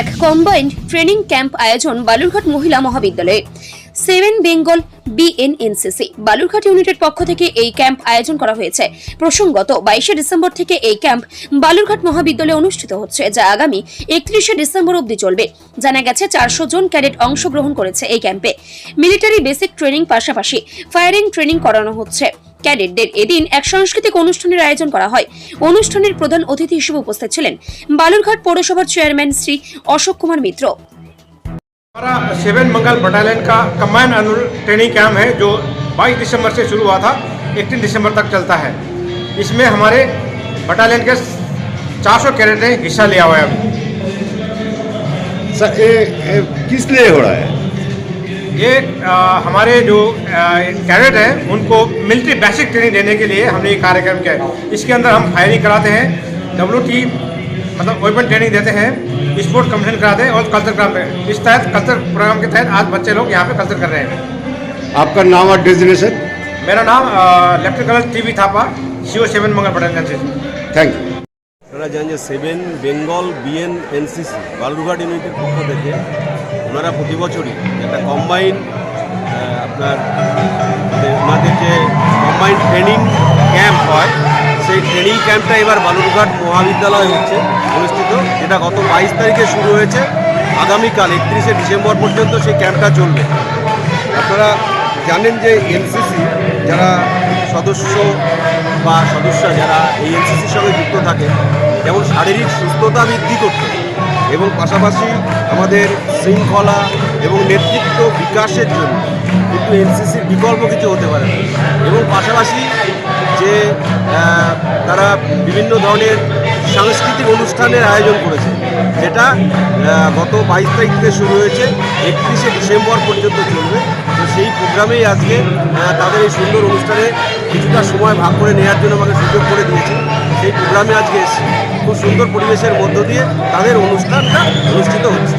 এক combined training camp আয়োজন বালুরঘাট মহিলা মহাবিদ্যালয়ে। সেভেন বেঙ্গল বিএনএনসিসি বালুরঘাট ইউনিটের পক্ষ থেকে এই ক্যাম্প আয়োজন করা হয়েছে। প্রসঙ্গত, বাইশে ডিসেম্বর থেকে এই ক্যাম্প বালুরঘাট মহাবিদ্যালয়ে অনুষ্ঠিত হচ্ছে, যা আগামী একত্রিশে ডিসেম্বর অবধি চলবে। জানা গেছে, চারশো জন ক্যাডেট অংশগ্রহণ করেছে এই ক্যাম্পে। মিলিটারি বেসিক ট্রেনিং পাশাপাশি ফায়ারিং ট্রেনিং করানো হচ্ছে। ক্যাডেটদের এদিন এক সাংস্কৃতিক অনুষ্ঠানের আয়োজন করা হয় অনুষ্ঠানের প্রধান অতিথি হিসেবে উপস্থিত ছিলেন বালুরঘাট পৌরসভার চেয়ারম্যান শ্রী অশোক কুমার মিত্র हमारा सेवन मंगल बटालियन का कम्बाइन अनुल ट्रेनिंग कैम्प है जो 22 दिसंबर से शुरू हुआ था 31 दिसंबर तक चलता है इसमें हमारे बटालियन के 400 कैडेट ने हिस्सा लिया हुआ है अभी सर ये ये किस लिए हो रहा है ये आ, हमारे जो कैडेट हैं उनको मिलिट्री बेसिक ट्रेनिंग देने के लिए हमने ये कार्यक्रम किया है इसके अंदर हम फायरिंग कराते हैं डब्ल्यू मतलब वेपन ट्रेनिंग देते हैं स्पोर्ट कंपटीशन कराते हैं और कल्चर कराते हैं इस तहत कल्चर प्रोग्राम के तहत आज बच्चे लोग यहाँ पे कल्चर कर रहे हैं आपका नाम और डेजिग्नेशन मेरा नाम lieutenant colonel T V Thapa CO seven Bengal battalion से থ্যাংক ইউ আপনারা জানেন যে seven Bengal BN NCC Balurghat ইউনিটের পক্ষ থেকে ওনারা প্রতি বছরই একটা কম্বাইন আপনার ওনাদের যে কম্বাইন ট্রেনিং ক্যাম্প হয়, সেই ট্রেনিং ক্যাম্পটা এবার বালুরঘাট মহাবিদ্যালয় হচ্ছে অনুষ্ঠিত, যেটা গত বাইশ তারিখে শুরু হয়েছে। আগামীকাল একত্রিশে ডিসেম্বর পর্যন্ত সেই ক্যাম্পটা চলবে। আপনারা জানেন যে এনসিসি যারা সদস্য বা সদস্যরা যারা এই এনসিসির সঙ্গে যুক্ত থাকে, যেমন শারীরিক সুস্থতা বৃদ্ধি করতে এবং পাশাপাশি আমাদের শৃঙ্খলা এবং নেতৃত্ব বিকাশের জন্য কিন্তু এনসিসির বিকল্প কিছু হতে পারে না। এবং পাশাপাশি যে তারা বিভিন্ন ধরনের সাংস্কৃতিক অনুষ্ঠানের আয়োজন করেছে, যেটা গত বাইশ তারিখ থেকে শুরু হয়েছে, একত্রিশে ডিসেম্বর পর্যন্ত চলবে। তো সেই প্রোগ্রামেই আজকে তাদের এই সুন্দর অনুষ্ঠানে কিছুটা সময় ভাগ করে নেওয়ার জন্য আমাকে সুযোগ করে দিয়েছে। সেই প্রোগ্রামে আজকে এসেছি। খুব সুন্দর পরিবেশের মধ্য দিয়ে তাদের অনুষ্ঠানটা অনুষ্ঠিত হচ্ছে।